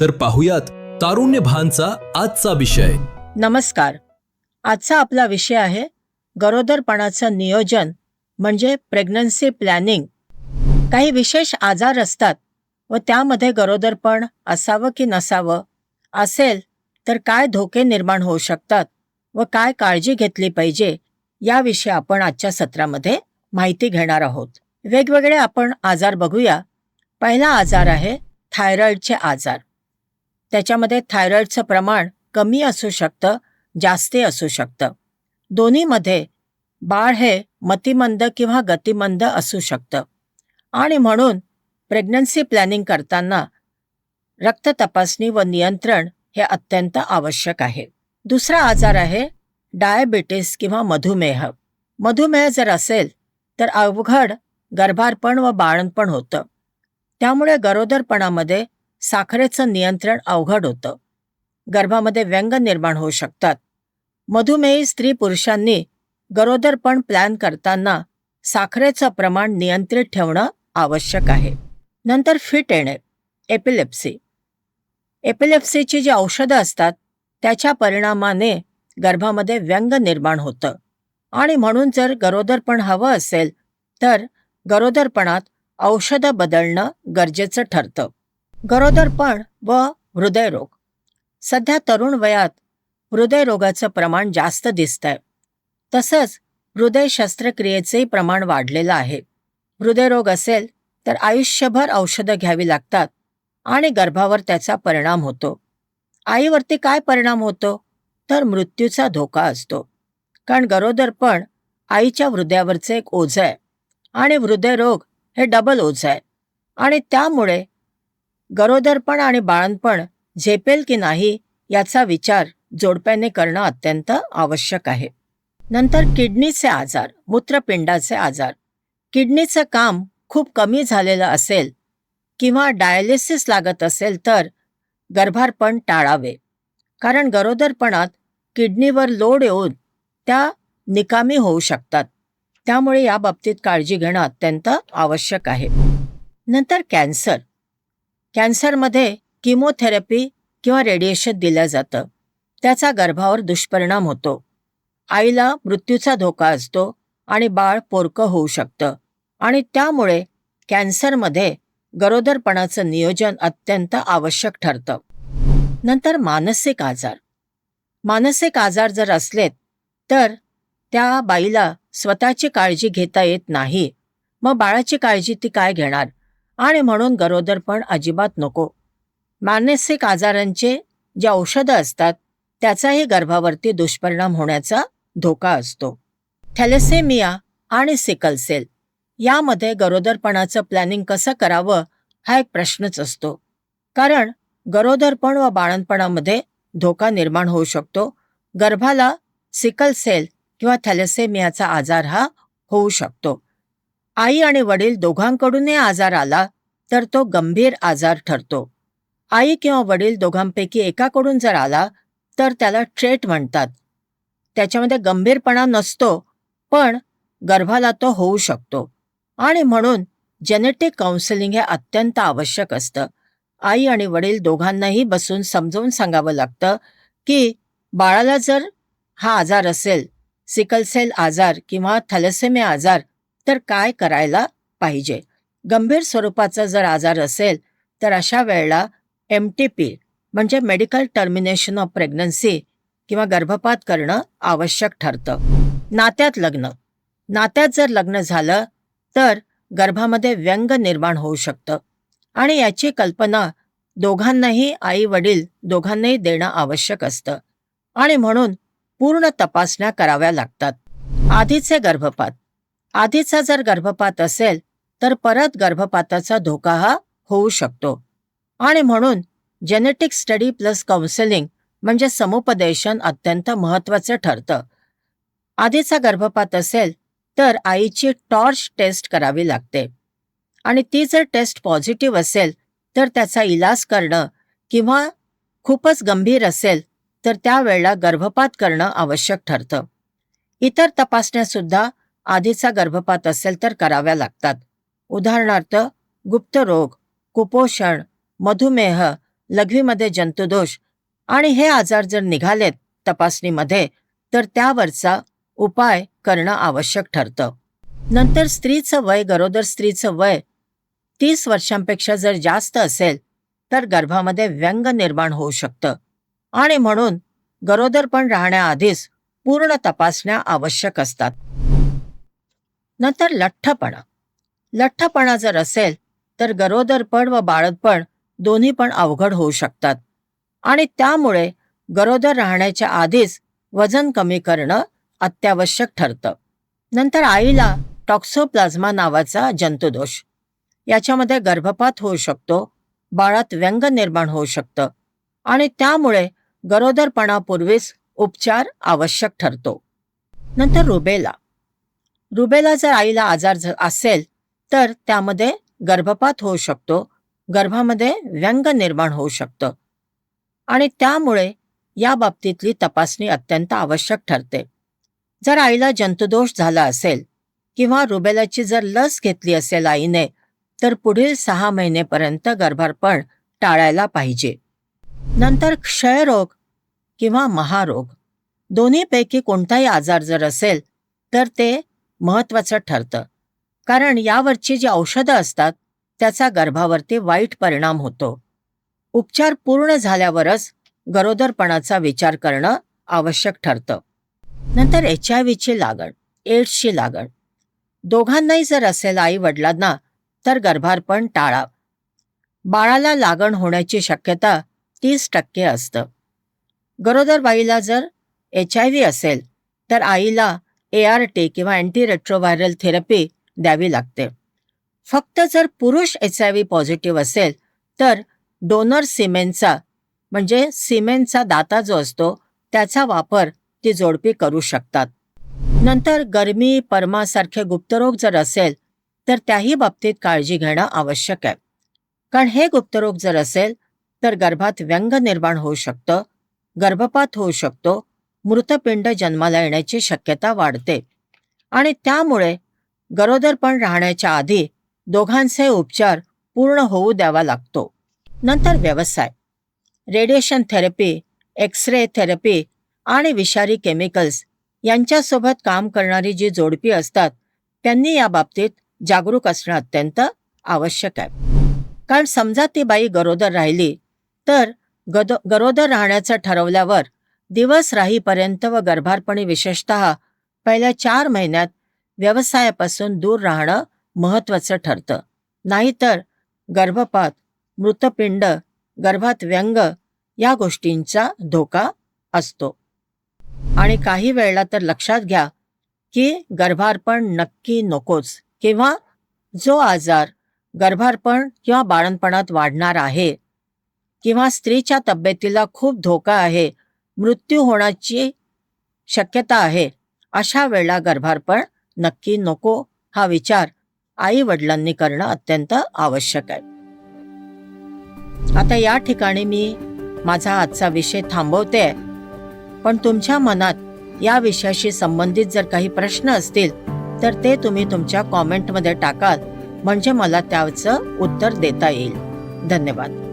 तर पाहुयात तारुण्य भानचा आजचा विषय. नमस्कार. आजचा आपला विषय आहे गरोदरपणाचं नियोजन म्हणजे प्रेग्नन्सी प्लॅनिंग काही विशेष आजार असतात व त्यामध्ये गरोदरपण असावं की नसावं असेल तर काय धोके निर्माण होऊ शकतात व काय काळजी घेतली पाहिजे याविषयी आपण आजच्या सत्रामध्ये माहिती घेणार आहोत. वेगवेगळे आपण आजार बघूया. पहिला आजार आहे थायरॉइडचे आजार. त्याच्यामध्ये थायरॉईडचं प्रमाण कमी असू शकतं जास्ती असू शकतं. दोन्हीमध्ये बाळ हे मतिमंद किंवा गतिमंद असू शकतं. आणि म्हणून प्रेग्नन्सी प्लॅनिंग करताना रक्त तपासणी व नियंत्रण हे अत्यंत आवश्यक आहे. दुसरा आजार आहे डायबिटीस किंवा मधुमेह. मधुमेह जर असेल तर अवघड गर्भारपण व बाळणपण होतं. त्यामुळे गरोदरपणामध्ये साखरेचं नियंत्रण अवघड होतं. गर्भामध्ये व्यंग निर्माण होऊ शकतात. मधुमेही स्त्री पुरुषांनी गरोदरपण प्लॅन करताना साखरेचं प्रमाण नियंत्रित ठेवणं आवश्यक आहे. नंतर फिट येणे एपिलेप्सी एपिलेप्सीची जी औषधं असतात त्याच्या परिणामाने गर्भामध्ये व्यंग निर्माण होतं. आणि म्हणून जर गरोदरपण हवं असेल तर गरोदरपणात औषधं बदलणं गरजेचं ठरतं. गरोदरपण व हृदयरोग. सध्या तरुण वयात हृदयरोगाचं प्रमाण जास्त दिसतंय. तसंच हृदय शस्त्रक्रियेचेही प्रमाण वाढलेलं आहे. हृदयरोग असेल तर आयुष्यभर औषधं घ्यावी लागतात आणि गर्भावर त्याचा परिणाम होतो. आईवरती काय परिणाम होतो? तर मृत्यूचा धोका असतो. कारण गरोदरपण आईच्या हृदयावरचं एक ओझं आहे आणि हृदयरोग हे डबल ओझं आहे. आणि त्यामुळे गरोदरपण आणि बाळणपण झेपेल की नाही याचा विचार जोडप्याने करणं अत्यंत आवश्यक आहे. नंतर किडनीचे आजार मूत्रपिंडाचे आजार. किडनीचं काम खूप कमी झालेलं असेल किंवा डायलिसिस लागत असेल तर गर्भारपण टाळावे. कारण गरोदरपणात किडनीवर लोड येऊन त्या निकामी होऊ शकतात. त्यामुळे या बाबतीत काळजी घेणं अत्यंत आवश्यक आहे. नंतर कॅन्सर. कॅन्सरमध्ये किमोथेरपी किंवा रेडिएशन दिलं जातं. त्याचा गर्भावर दुष्परिणाम होतो. आईला मृत्यूचा धोका असतो आणि बाळ पोरकं होऊ शकतं आणि त्यामुळे कॅन्सरमध्ये गरोदरपणाचं नियोजन अत्यंत आवश्यक ठरतं. नंतर मानसिक आजार. मानसिक आजार जर असलेत तर त्या बाईला स्वतःची काळजी घेता येत नाही. मग बाळाची काळजी ती काय घेणार? आणि म्हणून गरोदरपण अजिबात नको. मानसिक आजारांचे जे औषधं असतात त्याचाही गर्भावरती दुष्परिणाम होण्याचा धोका असतो. थॅलेसेमिया आणि सिकल सेल यामध्ये गरोदरपणाचं प्लॅनिंग कसं करावं हा एक प्रश्नच असतो. कारण गरोदरपण व बाळणपणामध्ये धोका निर्माण होऊ शकतो. गर्भाला सिकल सेल किंवा थॅलेसेमियाचा आजार हा होऊ शकतो. आई आणि वडील दोघांकडूनही आजार आला तर तो गंभीर आजार ठरतो. आई किंवा वडील दोघांपैकी एकाकडून जर आला तर त्याला ट्रेट म्हणतात. त्याच्यामध्ये गंभीरपणा नसतो पण गर्भाला तो होऊ शकतो. आणि म्हणून जेनेटिक काउन्सिलिंग हे अत्यंत आवश्यक असतं. आई आणि वडील दोघांनाही बसून समजावून सांगावं लागतं की बाळाला जर हा आजार असेल सिकलसेल आजार किंवा थॅलेसेमे आजार तर काय करायला पाहिजे? गंभीर स्वरूपाचा जर आजार असेल तर अशा वेळेला एम टी पी म्हणजे मेडिकल टर्मिनेशन ऑफ प्रेग्नन्सी किंवा गर्भपात करणं आवश्यक ठरतं. नात्यात लग्न. नात्यात जर लग्न झालं तर गर्भामध्ये व्यंग निर्माण होऊ शकतं. आणि याची कल्पना दोघांनाही आई वडील दोघांनाही देणं आवश्यक असतं. आणि म्हणून पूर्ण तपासण्या कराव्या लागतात. आधीचे गर्भपात. आधीचा जर गर्भपात असेल तर परत गर्भपाताचा धोका हा होऊ शकतो. आणि म्हणून जेनेटिक स्टडी प्लस काउन्सिलिंग म्हणजे समुपदेशन अत्यंत महत्वाचं ठरतं. आधीचा गर्भपात असेल तर आईची टॉर्च टेस्ट करावी लागते. आणि ती जर टेस्ट पॉझिटिव्ह असेल तर त्याचा इलाज करणं किंवा खूपच गंभीर असेल तर त्यावेळेला गर्भपात करणं आवश्यक ठरतं. इतर तपासण्यासुद्धा आधीचा गर्भपात असेल तर कराव्या लागतात. उदाहरणार्थ गुप्तरोग कुपोषण मधुमेह लघवीमध्ये जंतुदोष आणि हे आजार जर निघालेत तपासणीमध्ये तर त्यावरचा उपाय करणं आवश्यक ठरतं. नंतर स्त्रीचं वय गरोदर स्त्रीचं वय तीस वर्षांपेक्षा जर जास्त असेल तर गर्भामध्ये व्यंग निर्माण होऊ शकतं. आणि म्हणून गरोदरपण राहण्याआधीच पूर्ण तपासण्या आवश्यक असतात. नंतर लठ्ठपणा. लठ्ठपणा जर असेल तर गरोदरपण व बाळतपण दोन्ही पण अवघड होऊ शकतात. आणि त्यामुळे गरोदर राहण्याच्या आधीच वजन कमी करणं अत्यावश्यक ठरतं. नंतर आईला टॉक्सोप्लाझ्मा नावाचा जंतुदोष. याच्यामध्ये गर्भपात होऊ शकतो बाळात व्यंग निर्माण होऊ शकतं आणि त्यामुळे गरोदरपणापूर्वीच उपचार आवश्यक ठरतो. नंतर रुबेला. रुबेला जर आईला आजार असेल तर त्यामध्ये गर्भपात होऊ शकतो. गर्भामध्ये व्यंग निर्माण होऊ शकतं. आणि त्यामुळे या बाबतीतली तपासणी अत्यंत आवश्यक ठरते. जर आईला जंतुदोष झाला असेल किंवा रुबेलाची जर लस घेतली असेल आईने तर पुढील सहा महिनेपर्यंत गर्भारपण टाळायला पाहिजे. नंतर क्षयरोग किंवा महारोग. दोन्हीपैकी कोणताही आजार जर असेल तर ते महत्वाचं ठरतं. कारण यावरची जी औषधं असतात त्याचा गर्भावरती वाईट परिणाम होतो. उपचार पूर्ण झाल्यावरच गरोदरपणाचा विचार करणं आवश्यक ठरतं. नंतर एच आय व्हीची लागण एड्सची लागण. दोघांनाही जर असेल आई वडिलांना तर गर्भारपण टाळा. बाळाला लागण होण्याची शक्यता तीस टक्के असतं. गरोदर बाईला जर एच आय व्ही असेल तर आईला ए आर टी किंवा अँटी रेट्रोव्हायरल थेरपी द्यावी लागते. फक्त जर पुरुष एच आय व्ही पॉझिटिव्ह असेल तर डोनर सिमेंटचा म्हणजे सिमेंटचा दाता जो असतो त्याचा वापर ती जोडपी करू शकतात. नंतर गरमी परमासारखे गुप्तरोग जर असेल तर त्याही बाबतीत काळजी घेणं आवश्यक आहे. कारण हे गुप्तरोग जर असेल तर गर्भात व्यंग निर्माण होऊ शकतं गर्भपात होऊ शकतो मृतपिंड जन्माला येण्याची शक्यता वाढते. आणि त्यामुळे गरोदरपण राहण्याच्या आधी दोघांचे उपचार पूर्ण होऊ द्यावा लागतो. नंतर व्यवसाय. रेडिएशन थेरपी एक्सरे थेरपी आणि विषारी केमिकल्स यांच्यासोबत काम करणारी जी जोडपी असतात त्यांनी या बाबतीत जागरूक असणं अत्यंत आवश्यक आहे. कारण समजा ती बाई गरोदर राहिली तर गदो गरोदर राहण्याचं ठरवल्यावर दिवस राहीपर्यंत व गर्भारपणी विशेषत पहिल्या चार महिन्यात व्यवसायापासून दूर राहणं महत्वाचं ठरतं. नाहीतर गर्भपात मृतपिंड गर्भात व्यंग या गोष्टींचा धोका असतो. आणि काही वेळेला तर लक्षात घ्या की गर्भारपण नक्की नकोच किंवा जो आजार गर्भारपण किंवा बाळणपणात वाढणार आहे किंवा स्त्रीच्या तब्येतीला खूप धोका आहे मृत्यू होण्याची शक्यता आहे. अशा वेळेला गर्भारपण नक्की नको हा विचार आई वडिलांनी करणं अत्यंत आवश्यक आहे. आता या ठिकाणी मी माझा आजचा विषय थांबवते. पण तुमच्या मनात या विषयाशी संबंधित जर काही प्रश्न असतील तर ते तुम्ही तुमच्या कॉमेंटमध्ये टाकाल. म्हणजे मला त्याचं उत्तर देता येईल. धन्यवाद.